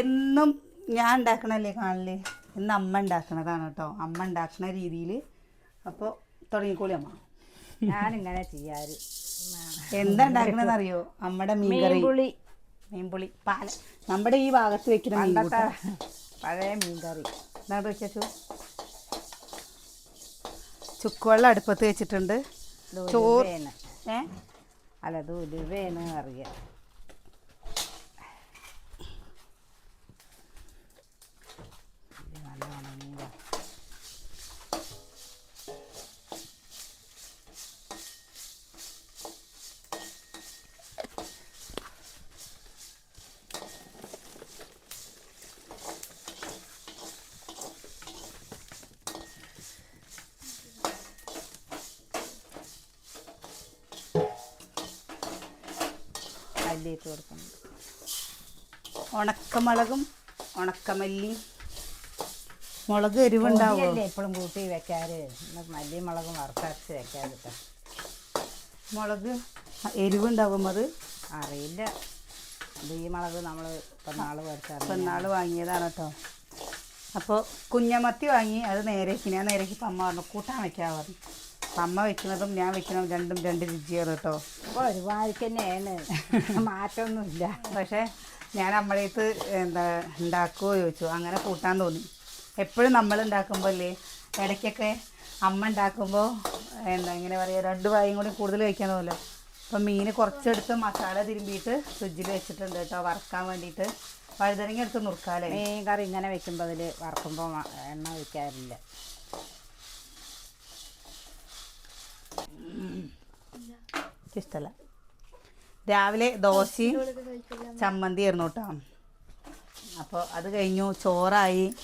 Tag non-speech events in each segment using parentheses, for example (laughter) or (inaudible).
എന്നും ഞാൻ ഉണ്ടാക്കണല്ലേ കാണൽ? ഇന്ന് അമ്മ ഉണ്ടാക്കണതാണ് കേട്ടോ. അമ്മ ഉണ്ടാക്കുന്ന രീതിയിൽ അപ്പോൾ തുടങ്ങിക്കോളി അമ്മ. ഞാനിങ്ങനെ ചെയ്യാറ്. എന്താ ഉണ്ടാക്കണതെന്ന് അറിയോ അമ്മയുടെ മീൻകറി മീൻപുളി. മീൻപുളി. പാല. നമ്മുടെ ഈ ഭാഗത്ത് വെക്കുന്ന പണ്ടത്തെ. പഴയ മീൻകറി എന്താ വെച്ചു ചുക്കുവെള്ളം അടുപ്പത്ത് വെച്ചിട്ടുണ്ട്. ചോറ്. ഏ? അല്ല ഉലുവയാണ് അറിയാം അല്ലിയിട്ട് കൊടുക്കണം. ഉണക്കമുളകും ഉണക്കമല്ലിയും. മുളക് എരിവുണ്ടാവും? എപ്പോഴും കൂട്ടി വെക്കാറ്? മല്ലി മുളകും വറുത്തരച്ച് വെക്കാതിട്ട് മുളക് എരിവുണ്ടാവും അത് അറിയില്ല. ഈ മുളക് നമ്മൾ ഇപ്പം നാൾ മേടിച്ചാൽ ഇപ്പം നാൾ വാങ്ങിയതാണ് കേട്ടോ അപ്പോൾ കുഞ്ഞമത്തി വാങ്ങി. അത് നേരെ ഞാൻ നേരേക്ക് അമ്മ പറഞ്ഞു കൂട്ടാൻ വെക്കാൻ പറഞ്ഞു. അമ്മ വെക്കുന്നതും ഞാൻ വെക്കുന്നതും രണ്ടും രണ്ട് രുചിയാണ് കേട്ടോ. ഒരുപാട് തന്നെയാണ്. മാറ്റമൊന്നുമില്ല. പക്ഷേ ഞാൻ അമ്മടേത്ത് എന്താ ഉണ്ടാക്കുമോ ചോദിച്ചു. അങ്ങനെ കൂട്ടാൻ തോന്നി. എപ്പോഴും നമ്മൾ ഉണ്ടാക്കുമ്പോൾ അല്ലേ ഇടയ്ക്കൊക്കെ അമ്മ ഉണ്ടാക്കുമ്പോൾ എന്താ ഇങ്ങനെ പറയുക രണ്ട് വായും കൂടി കൂടുതൽ കഴിക്കാൻ തോന്നുമല്ലോ അപ്പം മീൻ കുറച്ചെടുത്ത് മസാല തിരുമ്പിയിട്ട് ഫ്രിഡ്ജിൽ വെച്ചിട്ടുണ്ട് കേട്ടോ വറക്കാൻ വേണ്ടിയിട്ട്. വഴുതനങ്ങ എടുത്ത് നുറുക്കാല്ലേ? മീൻ കറി ഇങ്ങനെ വെക്കുമ്പോൾ അതിൽ വറക്കുമ്പോൾ എണ്ണ ഒഴിക്കാറില്ല. ഇഷ്ടമല്ല രാവിലെ ദോശയും ചമ്മന്തി ആയിരുന്നു കേട്ടോ. അപ്പോൾ അത് കഴിഞ്ഞു ചോറായി.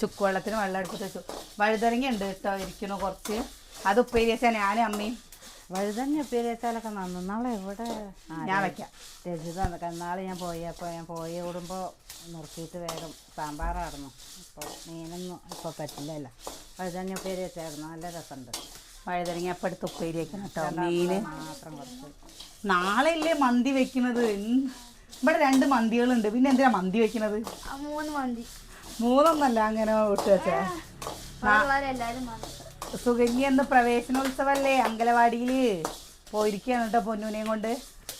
ചുക്കുവെള്ളത്തിന് വെള്ളം എടുത്തിട്ട് വെച്ചു. വഴുതനങ്ങ ഉണ്ട് കേട്ടോ ഇരിക്കണു കുറച്ച്. അത് ഉപ്പേരി വെച്ചാൽ ഞാനും അമ്മയും. വഴുതന്നെ ഉപ്പേരി വെച്ചാലൊക്കെ നന്നു. നാളെ എവിടെ? ഞാൻ വെക്കാം. രചിത നാളെ ഞാൻ പോയി. അപ്പോൾ ഞാൻ പോയി വിടുമ്പോൾ നുറുക്കിയിട്ട് വേഗം സാമ്പാറായിരുന്നു. അപ്പോൾ മീനൊന്നും ഇപ്പോൾ പറ്റില്ലല്ലോ. വഴുതന്നെ ഉപ്പേരി വെച്ചായിരുന്നു. നല്ല രസമുണ്ട്. വഴുതനങ്ങ അപ്പം എടുത്ത് ഉപ്പേരി വയ്ക്കണം കേട്ടോ മീൻ. നാളെയല്ലേ മന്തി വെക്കുന്നത്. ഇവിടെ രണ്ട് മന്തികളുണ്ട്. പിന്നെ എന്തിനാ മന്തി വെക്കുന്നത്? മൂന്ന് മന്തി. മൂന്നൊന്നല്ല അങ്ങനെ വിട്ട് വെച്ചാ. സുകന്യ എന്ന് പ്രവേശനോത്സവല്ലേ? അങ്കലവാടിയിൽ പോയിരിക്കുകയാണ് കേട്ടോ പൊന്നൂനെയും കൊണ്ട്.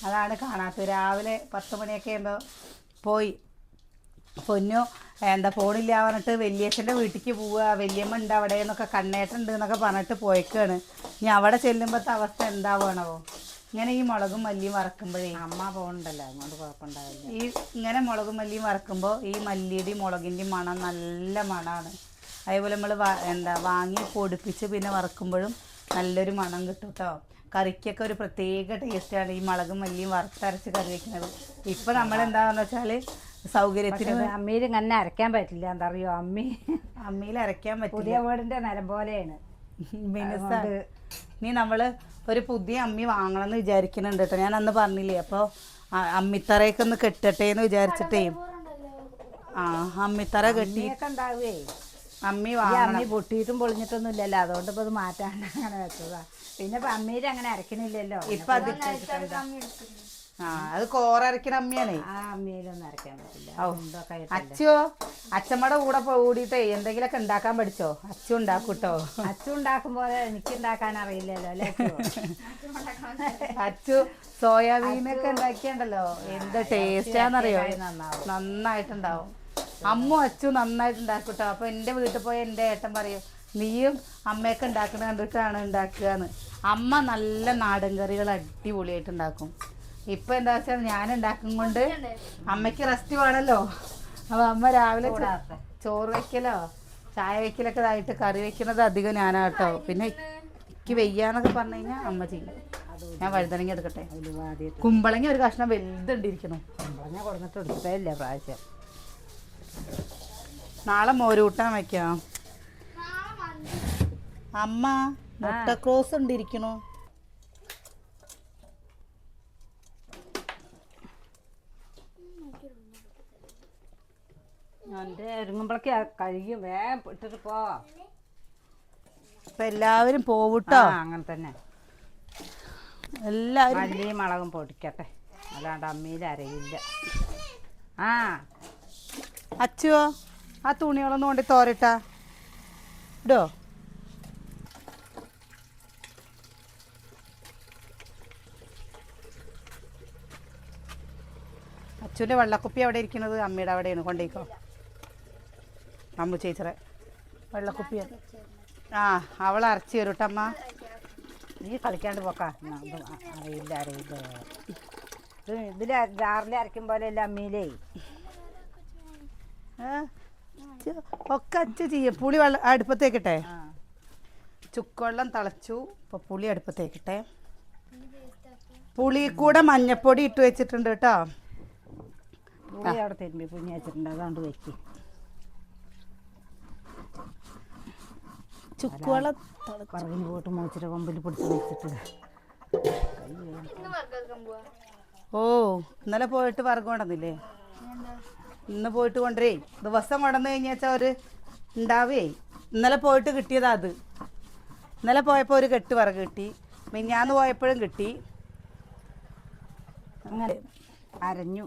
അതാണ് കാണാത്തത്. രാവിലെ പത്ത് മണിയൊക്കെ ആകുമ്പോൾ പോയി. പൊന്നു എന്താ ഫോണില്ല പറഞ്ഞിട്ട് വലിയച്ഛന്റെ വീട്ടിലേക്ക് പോവുക വലിയമ്മ ഉണ്ട് അവിടെ എന്നൊക്കെ കണ്ണേട്ടുണ്ട് എന്നൊക്കെ പറഞ്ഞിട്ട് പോയേക്കാണ്. ഇനി അവിടെ ചെല്ലുമ്പോഴത്തെ അവസ്ഥ എന്താ വേണമോ ഇങ്ങനെ ഈ മുളകും മല്ലിയും വറക്കുമ്പോഴേ. അമ്മ പോകണ്ടല്ലോ അതുകൊണ്ട് കുഴപ്പമുണ്ടാവില്ല. ഈ ഇങ്ങനെ മുളകും മല്ലിയും വറക്കുമ്പോൾ ഈ മല്ലിയുടെയും മുളകിന്റെയും മണം നല്ല മണമാണ് അതേപോലെ നമ്മൾ എന്താ വാങ്ങി പൊടിപ്പിച്ച് പിന്നെ വറക്കുമ്പോഴും നല്ലൊരു മണം കിട്ടും കേട്ടോ കറിക്കൊക്കെ ഒരു പ്രത്യേക ടേസ്റ്റാണ് ഈ മുളകും മല്ലിയും വറുത്തരച്ച് കറി വെക്കുന്നത്. ഇപ്പം നമ്മളെന്താണെന്ന് വെച്ചാൽ സൗകര്യത്തിന് അമ്മയിൽ ഇങ്ങനെ അരക്കാൻ പറ്റില്ല. എന്താ അറിയോ? അമ്മി അമ്മിയിൽ പറ്റില്ല. പുതിയ വീടിന്റെ നിലം പോലെയാണ്. മിനുസ നീ നമ്മൾ ഒരു പുതിയ അമ്മി വാങ്ങണം എന്ന് വിചാരിക്കുന്നുണ്ട് കേട്ടോ. ഞാൻ അന്ന് പറഞ്ഞില്ലേ അപ്പോൾ അമ്മിത്തറയൊക്കെ ഒന്ന് കെട്ടട്ടെ എന്ന് വിചാരിച്ചിട്ടേ. ആ അമ്മിത്തറ കെട്ടി അമ്മി ഈ വാങ്ങണം. അമ്മി പൊട്ടിയിട്ടും പൊളിഞ്ഞിട്ടൊന്നും ഇല്ലല്ലോ അതുകൊണ്ട് ഇപ്പൊ ഇത് മാറ്റാണ്ട് അങ്ങനെ വെച്ചതാ. പിന്നെ ഇപ്പം അങ്ങനെ അരക്കണില്ലല്ലോ ഇപ്പൊ അത് ആ അത് കോറക്കണ അമ്മിയാണേ. ആ അമ്മിയിലൊന്നും അരയ്ക്കാൻ പറ്റില്ല. എന്തൊക്കെ അച്ചോ അച്ഛമ്മയുടെ കൂടെ കൂടിട്ടെ കൂടിയിട്ടേ എന്തെങ്കിലുമൊക്കെ ഉണ്ടാക്കാൻ പഠിച്ചോ? അച്ഛൻ ഉണ്ടാക്കും കേട്ടോ അച്ഛൻ ഉണ്ടാക്കുമ്പോ എനിക്ക് ഉണ്ടാക്കാൻ അറിയില്ലല്ലോ അല്ലേ അച്ചു? സോയാബീനൊക്കെ ഉണ്ടാക്കിയുണ്ടല്ലോ? എന്ത് ടേസ്റ്റാന്നറിയോ? നന്നായിട്ടുണ്ടാവും. അമ്മ അച്ചു നന്നായിട്ട് ഉണ്ടാക്കൂട്ടോ? അപ്പൊ എന്റെ വീട്ടിൽ പോയ എന്റെ ഏട്ടൻ പറയും നീയും അമ്മയൊക്കെ ഉണ്ടാക്കണ കണ്ടിട്ടാണ് ഉണ്ടാക്കുകയെന്ന്. അമ്മ നല്ല നാടൻ കറികൾ അടിപൊളിയായിട്ട് ഉണ്ടാക്കും. ഇപ്പൊ എന്താ വെച്ചാൽ ഞാൻ ഉണ്ടാക്കും കൊണ്ട് അമ്മയ്ക്ക് റെസ്റ്റ് വേണല്ലോ. അപ്പൊ അമ്മ രാവിലെ. ചോറ് വെക്കലോ? ചായ വെക്കലൊക്കെ ഇതായിട്ട് കറി വെക്കുന്നത് അധികം ഞാനാട്ടോ. പിന്നെ എനിക്ക് വെയ്യാന്നൊക്കെ പറഞ്ഞു കഴിഞ്ഞാൽ അമ്മ ചെയ്യും. ഞാൻ വഴുതനങ്ങ എടുക്കട്ടെ. കുമ്പളങ്ങി ഒരു കഷ്ണം വലുതുണ്ടിരിക്കണം കുമ്പളങ്ങ കൊടുത്തിട്ട് എടുത്തിട്ടേ ഇല്ല പ്രാവശ്യം. നാളെ മോരൂട്ടാൻ വെക്കാം? അമ്മ മുട്ടക്രോസ് ഉണ്ടിരിക്കണോ. എന്റെ ഒരുങ്ങുമ്പോഴേക്ക് കഴുകി വേഗം ഇട്ടിട്ട് പോ. അപ്പൊ എല്ലാവരും പോവൂട്ടോ? ആ, അങ്ങനെ തന്നെ. എല്ലാവരും മല്ലിയും മുളകും പൊടിക്കട്ടെ. അല്ലാണ്ട് അമ്മിയിൽ അരയില്ല. ആ. അച്ചുവോ ആ തുണികളൊന്നും കൊണ്ട് തോരട്ടാ. ഇടോ. അച്ചുവിന്റെ വെള്ളക്കുപ്പി എവിടെ ഇരിക്കുന്നത് അമ്മയുടെ അവിടെയാണ്. കൊണ്ടേക്കോ അമ്മ ചേച്ചറെ വെള്ളക്കുപ്പി ആ അവൾ അരച്ച് തരൂട്ടമ്മ. നീ കളിക്കാണ്ട് പോക്കാ. അറിയില്ല അറിയില്ല. ഇത് ഇതിൽ ജാറിൽ അരയ്ക്കും പോലെ അല്ല അമ്മയിലേ ഒക്കെ അച്ഛ ചെയ്യും. പുളി വെള്ള അടുപ്പത്തേക്കിട്ടെ. ചുക്കുവെള്ളം തിളച്ചു. ഇപ്പോൾ പുളി അടുപ്പത്തേക്കിട്ടെ. പുളി കൂടെ മഞ്ഞപ്പൊടി ഇട്ട് വെച്ചിട്ടുണ്ട് കേട്ടോ. പുളി അവിടെ തരുമ്പോ പുഞ്ഞി വെച്ചിട്ടുണ്ട്. അതുകൊണ്ട് വെക്ക്. ചുക്കുവെള്ളം പറകിന് പോയിട്ട് മൂച്ചിട്ട് കൊമ്പിൽ പിടിച്ച് വെച്ചിട്ട്. ഇന്ന് ഓ ഇന്നലെ പോയിട്ട് വർഗം കൊണ്ടുവന്നില്ലേ എന്താ ഇന്ന് പോയിട്ട് കൊണ്ടുവരേ. ദിവസം കൊണ്ടുവന്ന് കഴിഞ്ഞാച്ചാൽ ഒരു ഉണ്ടാവേ. ഇന്നലെ പോയിട്ട് കിട്ടിയതാ അത്. ഇന്നലെ പോയപ്പോൾ ഒരു കെട്ട് വിറക് കിട്ടി. മിഞ്ഞാന്ന് പോയപ്പോഴും കിട്ടി. അങ്ങനെ അരഞ്ഞു.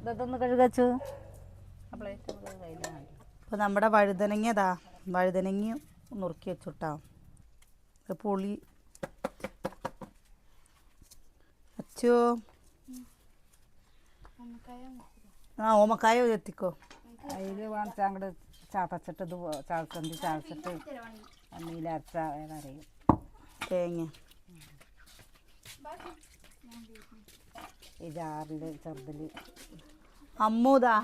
ഇതൊന്ന് കഴുകച്ചു. അപ്പൊ നമ്മുടെ വഴുതനങ്ങതാ. വഴുതനങ്ങയും നുറുക്കി വെച്ചുട്ടാ. ഇത് പുളി. അച്ചോ. ആ ഓമക്കായ എത്തിക്കോ. അതിൽ വേണം അങ്ങോട്ട് ചതച്ചിട്ട് ഇത് ചതച്ചി ചതച്ചിട്ട് അമ്മിയിലരച്ച ഏതറിയും തേങ്ങ. ഈ ജാറിൽ ചെറുതിൽ അമ്മൂതാ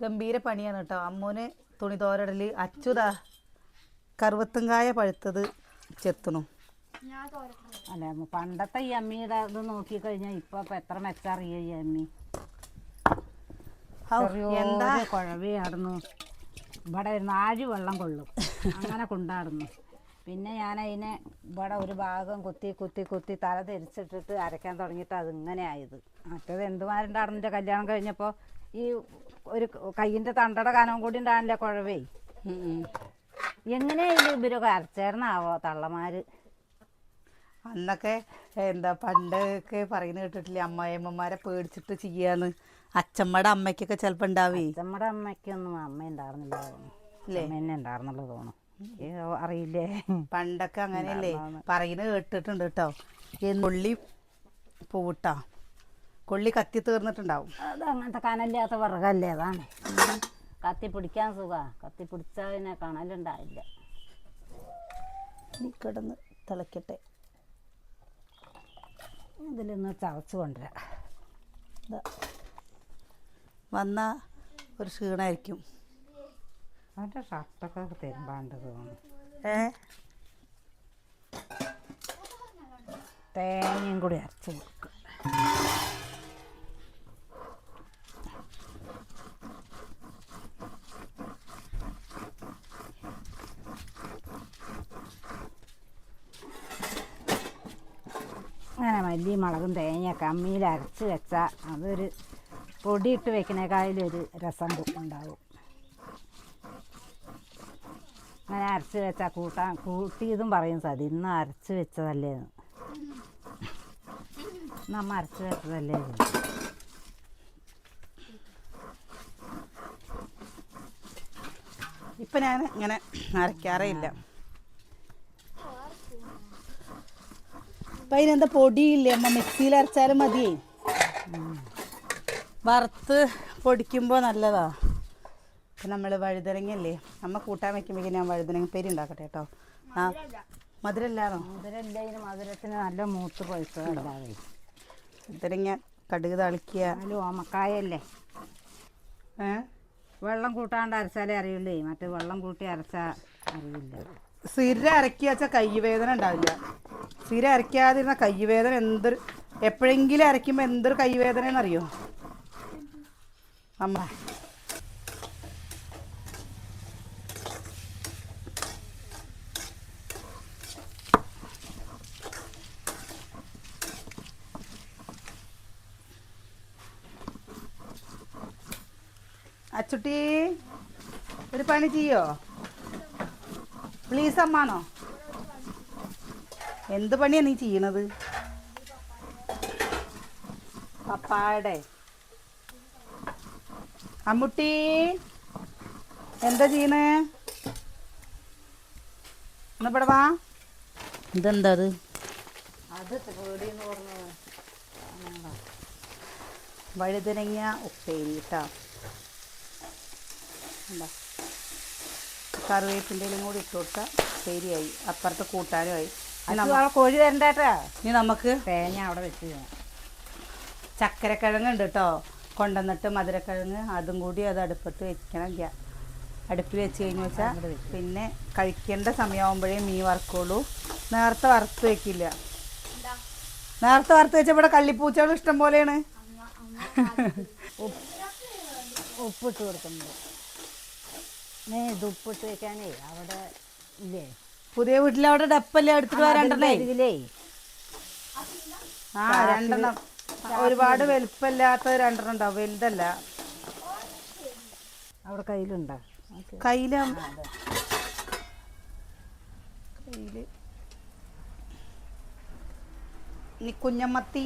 ഗംഭീര പണിയാണ് കേട്ടോ അമ്മൂന് തുണി തോരടൽ അച്ചുതാ കറുവത്തുങ്കായ പഴുത്തത് ചെത്തണു. അല്ല അമ്മ പണ്ടത്തെ ഈ അമ്മിയുടെ ഇത് നോക്കിക്കഴിഞ്ഞാൽ ഇപ്പൊ ഇപ്പൊ എത്ര മെച്ചറിയ ഈ അമ്മി? ഹൗ, എന്താ? കുഴവയായിരുന്നു ഇവിടെ നാഴി വെള്ളം കൊള്ളും. അങ്ങനെ കൊണ്ടാടുന്നു. പിന്നെ ഞാൻ അതിനെ ഇവിടെ ഒരു ഭാഗം കുത്തി കുത്തി കുത്തി തല തിരിച്ചിട്ടിട്ട് അരയ്ക്കാൻ തുടങ്ങിയിട്ട് അത് ഇങ്ങനെ ആയത്. മറ്റേത് എന്തുമാരുണ്ടായിരുന്നു കല്യാണം കഴിഞ്ഞപ്പോൾ ഈ ഒരു കയ്യിന്റെ തണ്ടയുടെ കനവും കൂടി ഉണ്ടാകില്ല കുഴവേ? ഉം, ഉം. എങ്ങനെയാ ഇത് ഇവരൊക്കെ അരച്ചേർന്നാവോ തള്ളമാര്? അന്നൊക്കെ എന്താ പണ്ടൊക്കെ പറയുന്നത് കേട്ടിട്ടില്ലേ അമ്മായിയമ്മമാരെ പേടിച്ചിട്ട് ചെയ്യാന്ന്. അച്ഛമ്മയുടെ അമ്മയ്ക്കൊക്കെ ചിലപ്പോ ഉണ്ടാവേ? അച്ഛമ്മയുടെ അമ്മയ്ക്കൊന്നും അമ്മ ഉണ്ടായിരുന്നില്ല? അമ്മ തന്നെ ഉണ്ടായിരുന്നുള്ളൂ തോന്നുന്നു. അറിയില്ലേ? പണ്ടൊക്കെ അങ്ങനെയല്ലേ. പറയുന്നത് കേട്ടിട്ടുണ്ട് കേട്ടോ. കൊള്ളി പൂട്ടാ. കൊള്ളി കത്തി തീർന്നിട്ടുണ്ടാവും. അത് അങ്ങനത്തെ കനലില്ലാത്ത വിറകല്ലേ? അതാണ്. കത്തി പിടിക്കാൻ സുഖാ. കത്തി പിടിച്ചാൽ പിന്നെ കണലുണ്ടാവില്ല നീ കിടന്ന് തിളക്കട്ടെ. ഇതിലൊന്ന് ചതച്ച് കൊണ്ടുവരാം. വന്നാൽ വന്ന ഒരു ക്ഷീണമായിരിക്കും. അവന്റെ ഷർട്ടൊക്കെ തരുമ്പാണ്ട് തോന്നുന്നു. ഏ? തേങ്ങയും കൂടി അരച്ച് കൊടുക്കുക അങ്ങനെ മല്ലി മുളകും തേങ്ങയൊക്കെ അമ്മിയിൽ അരച്ച് വെച്ചാൽ അതൊരു പൊടിയിട്ട് ഒരു രസം ഉണ്ടാവും. അങ്ങനെ അരച്ച് വെച്ചാൽ കൂട്ടാൻ കൂട്ടിയതും പറയും സതി ഇന്ന് അരച്ച് വെച്ചതല്ലേ നമ്മ അരച്ച് വെച്ചതല്ലേ ഇപ്പം ഞാൻ ഇങ്ങനെ അരയ്ക്കാറേയില്ല. അപ്പം അതിനെന്താ പൊടിയില്ലേ? അമ്മ മിക്സിയിൽ അരച്ചാലും മതിയേ. വറുത്ത് പൊടിക്കുമ്പോൾ നല്ലതാ. ഇപ്പം നമ്മൾ വഴുതനങ്ങയല്ലേ? അമ്മ കൂട്ടാൻ വെക്കുമ്പോൾ ഞാൻ വഴുതനങ്ങ പേര് ഉണ്ടാക്കട്ടെ കേട്ടോ ആ മധുരല്ലാണോ മധുരമില്ല ഇതിന് മധുരത്തിന് നല്ല മൂത്ത് പഴുത്തതല്ലാതെ വഴുതനങ്ങ കടുക് തളിക്കുക. ഹലോ ഓമക്കായല്ലേ ഏ? വെള്ളം കൂട്ടാണ്ട് അരച്ചാലേ അറിയുള്ളേ. മറ്റേ വെള്ളം കൂട്ടി അരച്ചാൽ അറിയില്ല. സിര അരക്കിയാച്ച വെച്ചാൽ കൈവേദന ഉണ്ടാവില്ല. സിര അരയ്ക്കാതിരുന്ന കൈവേദന എന്തൊരു എപ്പോഴെങ്കിലും അരയ്ക്കുമ്പോൾ എന്തൊരു കൈവേദന എന്നറിയോ അമ്മ അച്ചുട്ടി ഒരു പണി ചെയ്യോ? പ്ലീസ് അമ്മാണോ? എന്ത് പണിയാ നീ ചെയ്യണത്? പപ്പായുടെ. അമ്മുട്ടി എന്താ ചെയ്യണേ? ഒന്ന് ഇവിടെ വാ. ഇതെന്താ അത്? അത് പേടിയെന്ന് പറഞ്ഞു വഴുതനങ്ങ ഉപ്പേരി കേട്ടോ എന്താ? കറിവേപ്പിന്റെ കൂടി ഇട്ട് കൊടുത്താൽ ശരിയായി. അപ്പുറത്ത് കൂട്ടാനുമായി ആയി. ആ കോഴി തരണ്ടേട്ടാ ഇനി നമുക്ക് തേങ്ങ അവിടെ വെച്ച് ചക്കരക്കിഴങ്ങ് ഉണ്ട് കേട്ടോ കൊണ്ടുവന്നിട്ട് മധുരക്കിഴങ്ങ് അതും കൂടി അത് അടുപ്പത്ത് വെക്കണം ഗ്യാ. അടുപ്പിൽ വെച്ച് കഴിഞ്ഞ് വെച്ചാൽ പിന്നെ കഴിക്കേണ്ട സമയമാകുമ്പോഴേ മീൻ വറക്കുള്ളൂ. നേരത്തെ വറുത്ത് വെക്കില്ല. നേരത്തെ വറുത്ത് വെച്ചാൽ ഇവിടെ കള്ളിപ്പൂച്ചകൾ ഇഷ്ടം പോലെയാണ്. ഉപ്പ്. ഉപ്പിട്ട് കൊടുക്കുന്നുണ്ട്. നീ ഉപ്പിട്ട് വെക്കാനേ അവിടെ ഇല്ലേ? പുതിയ വീട്ടിൽ അവിടെ ഡപ്പല്ലേ എടുത്തിട്ട് വരണ്ടേ ഇതിലേ ആ രണ്ടെണ്ണം. ഒരുപാട് വലുപ്പമില്ലാത്ത രണ്ടെണ്ണം ഉണ്ടാവും. വലുതല്ല. അവിടെ കയ്യിലുണ്ടോ? കയ്യില കയ്യിൽ കയ്യിൽ. ഇനി കുഞ്ഞമ്മത്തി.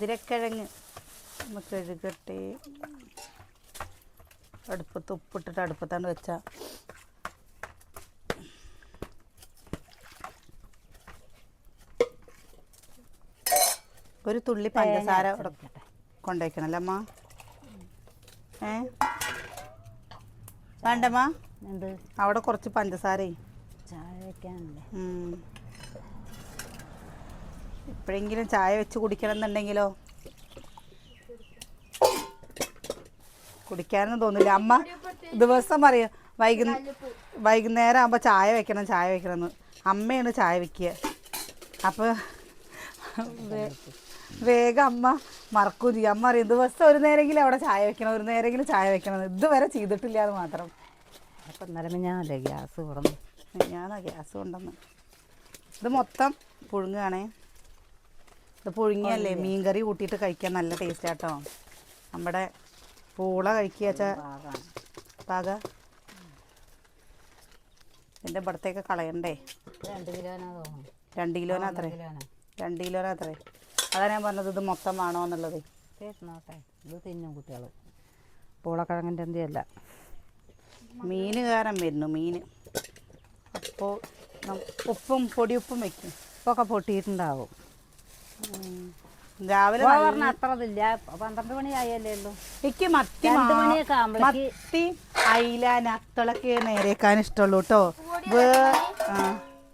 മധുരക്കിഴങ്ങ്. നമ്മൾ കഴുകട്ടെ അടുപ്പത്ത് ഉപ്പിട്ടിട്ട് അടുപ്പത്താണ് വെച്ച. ഒരു തുള്ളി പഞ്ചസാര കൊണ്ടുവയ്ക്കണല്ലേ അമ്മ? ഏ? വേണ്ടമ്മ? അവിടെ കുറച്ച് പഞ്ചസാരയും ചായ വയ്ക്കാനല്ലേ. എപ്പോഴെങ്കിലും ചായ വെച്ച് കുടിക്കണം എന്നുണ്ടെങ്കിലോ കുടിക്കാനൊന്നും തോന്നില്ല. അമ്മ ദിവസം പറയും വൈകുന്ന വൈകുന്നേരം ആകുമ്പോൾ ചായ വെക്കണം ചായ വെക്കണം എന്ന് അമ്മയാണ് ചായ വെക്കുക. അപ്പോൾ വേഗം അമ്മ മറക്കും ചെയ്യും. അമ്മ അറിയും ദിവസം ഒരു നേരെങ്കിലും അവിടെ ചായ വെക്കണം ഒരു നേരെങ്കിലും ചായ വെക്കണം. ഇതുവരെ ചെയ്തിട്ടില്ല എന്ന് മാത്രം. അപ്പം ഇന്നലെ ഞാനല്ലേ ഗ്യാസ് തുറന്നു? ഞാനാ ഗ്യാസ് കൊണ്ടുവന്ന്? ഇത് മൊത്തം പുഴുങ്ങുകയാണേ. ഇത് പുഴുങ്ങിയല്ലേ? മീൻകറി കൂട്ടിയിട്ട് കഴിക്കാൻ നല്ല ടേസ്റ്റ് ആട്ടോ നമ്മുടെ പൂള കഴിക്കുക വെച്ചാൽ പാക. എന്റെ ഇവിടത്തേക്ക് കളയണ്ടേ? രണ്ട് കിലോനാത്രേ രണ്ട് കിലോനാത്രേ കിലോനാ. രണ്ട് കിലോനത്രേ അതാ ഞാൻ പറഞ്ഞത് ഇത് മൊത്തം വേണോ എന്നുള്ളത് ഇത് തിന്നും കുട്ടികൾ പൂളക്കിഴങ്ങിന്റെ എന്തിയല്ല. മീന് കാരം വരുന്നു മീന് അപ്പോൾ ഉപ്പും പൊടിയുപ്പും വെക്കും. ഉപ്പൊക്കെ പൊട്ടിയിട്ടുണ്ടാവും. രാവിലെ ഇപ്പൊ നല്ല- പറഞ്ഞ അത്ര ഇതില്ല. പന്ത്രണ്ട് മണിയായല്ലേ ഉള്ളൂ. എനിക്ക് മത്തി രണ്ട് മാ- മണിയൊക്കെ ആവുമ്പളേക്ക് മത്തി അയില നത്തളൊക്കെ നേരേക്കാൻ ഇഷ്ടമുള്ളൂ കേട്ടോ.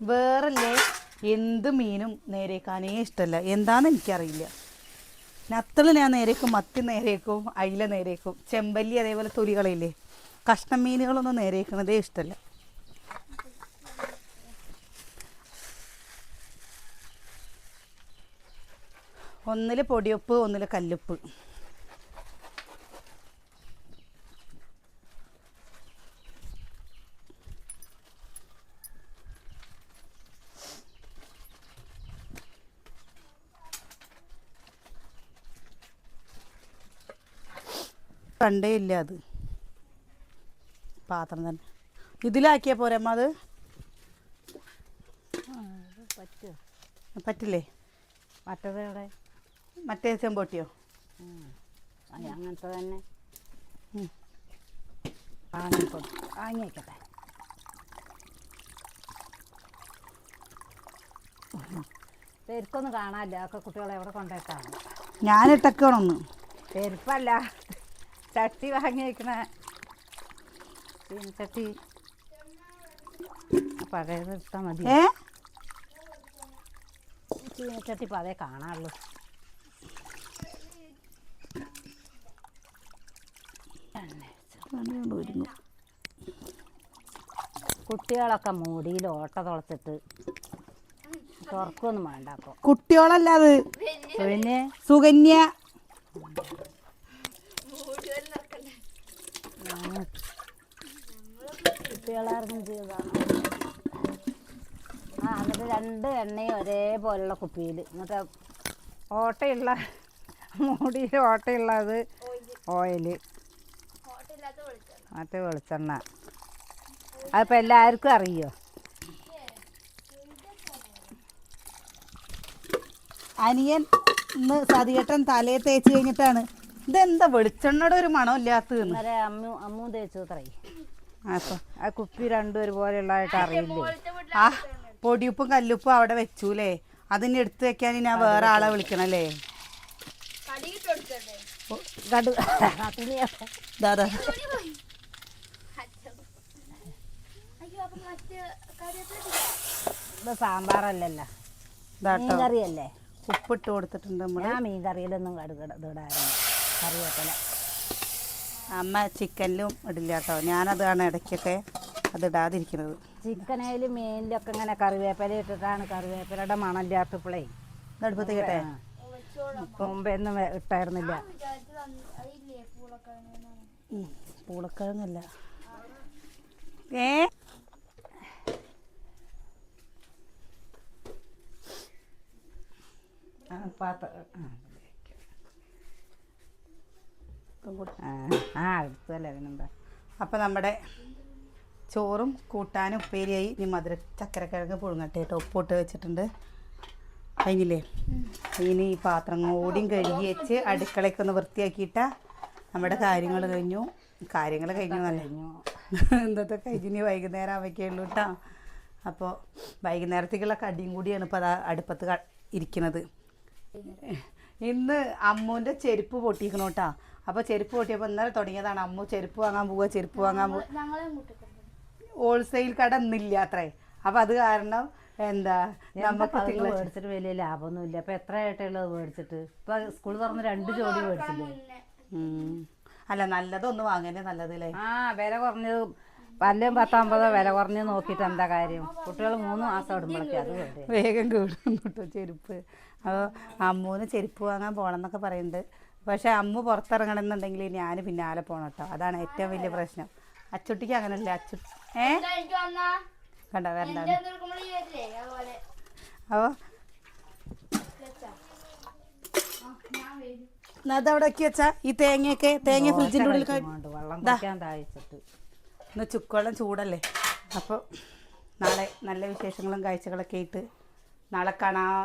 വേറല്ലേ എന്ത് മീനും നേരേക്കാനേ ഇഷ്ടമല്ല. എന്താന്ന് എനിക്കറിയില്ല. നത്തൾ ഞാൻ നേരേക്കും മത്തി നേരേക്കും അയില നേരേക്കും. ചെമ്പല്ലി അതേപോലെ തൊലികളയില്ലേ? കഷ്ണം മീനുകളൊന്നും നേരേക്കണതേ ഇഷ്ടമല്ല. ഒന്നിൽ പൊടിയുപ്പ് ഒന്നിൽ കല്ലുപ്പ്. കണ്ടേയില്ല ഇല്ല അത്. പാത്രം തന്നെ. ഇതിലാക്കിയ പോരമ്മ അത്? പറ്റില്ലേ? മറ്റത് എവിടെ? മറ്റേ ചെമ്പോട്ടിയോ അങ്ങനത്തെ തന്നെ. ഉം. വാങ്ങിക്കൊ വാങ്ങി പെരുക്കൊന്നും കാണാനില്ല. ഒക്കെ കുട്ടികളെ എവിടെ കൊണ്ടേക്കാണ് ഞാനിട്ടക്കണൊന്ന്. പെരുപ്പല്ല. ചട്ടി വാങ്ങി വയ്ക്കണ ചട്ടി പഴയത് ഇട്ടാൽ മതി. ഏ? ചീനച്ചട്ടി ഇപ്പം അതേ കാണാറുള്ളൂ കുട്ടികളൊക്കെ മൂടിയിൽ ഓട്ട തുളച്ചിട്ട് തുറക്കൊന്നും വേണ്ട അപ്പൊ കുട്ടികളല്ല അത് പിന്നെ സുകന്യ. കുട്ടികളാർക്കും ചെയ്തതാണ് എന്നിട്ട് രണ്ട് എണ്ണയും ഒരേപോലുള്ള കുപ്പിയിൽ. എന്നിട്ട് ഓട്ടയുള്ള മൂടിയിൽ ഓട്ടയുള്ളത് ഓയിൽ. മറ്റേ വെളിച്ചെണ്ണ. അതിപ്പോൾ എല്ലാവർക്കും അറിയോ? അനിയൻ ഇന്ന് സതിയേട്ടൻ തലയെ തേച്ച് കഴിഞ്ഞിട്ടാണ്. ഇതെന്താ വെളിച്ചെണ്ണയുടെ ഒരു മണം ഇല്ലാത്തതെന്ന് അമ്മു അമ്മു തേച്ചു അത്രേ അപ്പൊ ആ കുപ്പി രണ്ടും ഒരുപോലെയുള്ളതായിട്ട് അറിയില്ലേ? ആ പൊടിയുപ്പും കല്ലുപ്പും അവിടെ വെച്ചൂലേ? അതിന് എടുത്തു വെക്കാൻ ഞാൻ വേറെ ആളെ വിളിക്കണല്ലേ? കടു (laughs) ദാദാ അയ്യോ അപ്പൊ മറ്റേ കറിയത്തിൽ ഇത് സാമ്പാറല്ലല്ലോ. മീൻകറിയല്ലേ? ഉപ്പിട്ട് കൊടുത്തിട്ടുണ്ട് നമ്മൾ. ഞാൻ മീൻകറിയിലൊന്നും കടുക് ഇതിടാറുണ്ട് കറിവേപ്പില. അമ്മ ചിക്കനിലും ഇടില്ല കേട്ടോ ഞാനതാണ് ഇടയ്ക്കൊക്കെ അത് ഇടാതിരിക്കുന്നത്. ചിക്കനേലും മീനിലൊക്കെ ഇങ്ങനെ കറിവേപ്പില ഇട്ടിട്ടാണ് കറിവേപ്പിലയുടെ മണമില്ലാത്തപ്പോഴേ അടുപ്പത്ത് കേട്ടെ മുമ്പൊന്നും ഇട്ടായിരുന്നില്ല. പൂളക്കിഴങ്ങല്ല. ഏ ആ, പാത്ര. ആ. എടുത്തല്ലേ അതിനെന്താ? അപ്പം നമ്മുടെ ചോറും കൂട്ടാനും ഉപ്പേരിയായി. ഇനി മധുര ചക്കരക്കിഴങ്ങ് പുഴുങ്ങട്ടെ കേട്ടോ. ഉപ്പിട്ട് വെച്ചിട്ടുണ്ട്. കഴിഞ്ഞില്ലേ? ഇനി ഈ പാത്രം കൂടിയും കഴുകി വെച്ച് അടുക്കളയ്ക്ക് ഒന്ന് വൃത്തിയാക്കിയിട്ട നമ്മുടെ കാര്യങ്ങൾ കഴിഞ്ഞു. കാര്യങ്ങൾ കഴിഞ്ഞു നല്ല കഴിഞ്ഞു ഇന്നത്തെ കഴിഞ്ഞ് വൈകുന്നേരം ആവുകയുള്ളൂ കേട്ടോ. അപ്പോൾ വൈകുന്നേരത്തേക്കുള്ള കടിയും കൂടിയാണ് ഇപ്പോൾ അത് അടുപ്പത്ത് ഇരിക്കുന്നത്. ഇന്ന് അമ്മുവിന്റെ ചെരുപ്പ് പൊട്ടിക്കണം കേട്ടോ അപ്പോൾ ചെരുപ്പ് പൊട്ടിയപ്പോൾ ഇന്നലെ തുടങ്ങിയതാണ്. അമ്മു ചെരുപ്പ് വാങ്ങാൻ പോവുക ചെരുപ്പ് വാങ്ങാൻ പോവുക ഹോൾസെയിൽ കട ഇന്നില്ല അത്രേ. അപ്പൊ അത് കാരണം എന്താ നമുക്ക് മേടിച്ചിട്ട് വലിയ ലാഭമൊന്നുമില്ല. അപ്പൊ എത്ര ആയിട്ടുള്ളത് മേടിച്ചിട്ട്? ഇപ്പൊ സ്കൂൾ തുറന്ന് രണ്ട് ജോഡി മേടിച്ചില്ലേ? ഉം. അല്ല നല്ലതൊന്ന് വാങ്ങാനേ നല്ലതല്ലേ ആ വില കുറഞ്ഞത് പല്ലും പത്തൊമ്പതോ വില കുറഞ്ഞ് നോക്കിയിട്ട് എന്താ കാര്യം? കുട്ടികൾ മൂന്ന് മാസം ഇടുമ്പോഴേക്കും അത് വേണ്ടേ വേഗം കൂടുന്നു കേട്ടോ ചെരുപ്പ്. അപ്പോൾ അമ്മൂന്ന് ചെരുപ്പ് വാങ്ങാൻ പോകണം എന്നൊക്കെ പറയുന്നുണ്ട്. പക്ഷേ അമ്മ പുറത്തിറങ്ങണം എന്നുണ്ടെങ്കിൽ ഞാൻ പിന്നാലെ പോകണം കേട്ടോ അതാണ് ഏറ്റവും വലിയ പ്രശ്നം. അച്ചുട്ടിക്ക് അങ്ങനല്ല. അച്ചു ഏ? കണ്ട വരണ്ട. അപ്പോൾ എന്നാ അതവിടെ വെക്കി വെച്ചാ ഈ തേങ്ങയൊക്കെ തേങ്ങ ഫ്രിഡ്ജിന്റെ ഉള്ളിൽ വെള്ളം കുടിക്കാൻ താഴ്ചിട്ട് ഇന്ന് ചുക്കുവെള്ളം ചൂടല്ലേ? അപ്പോൾ നാളെ നല്ല വിശേഷങ്ങളും കാഴ്ചകളൊക്കെ ആയിട്ട് നാളെ കാണാം.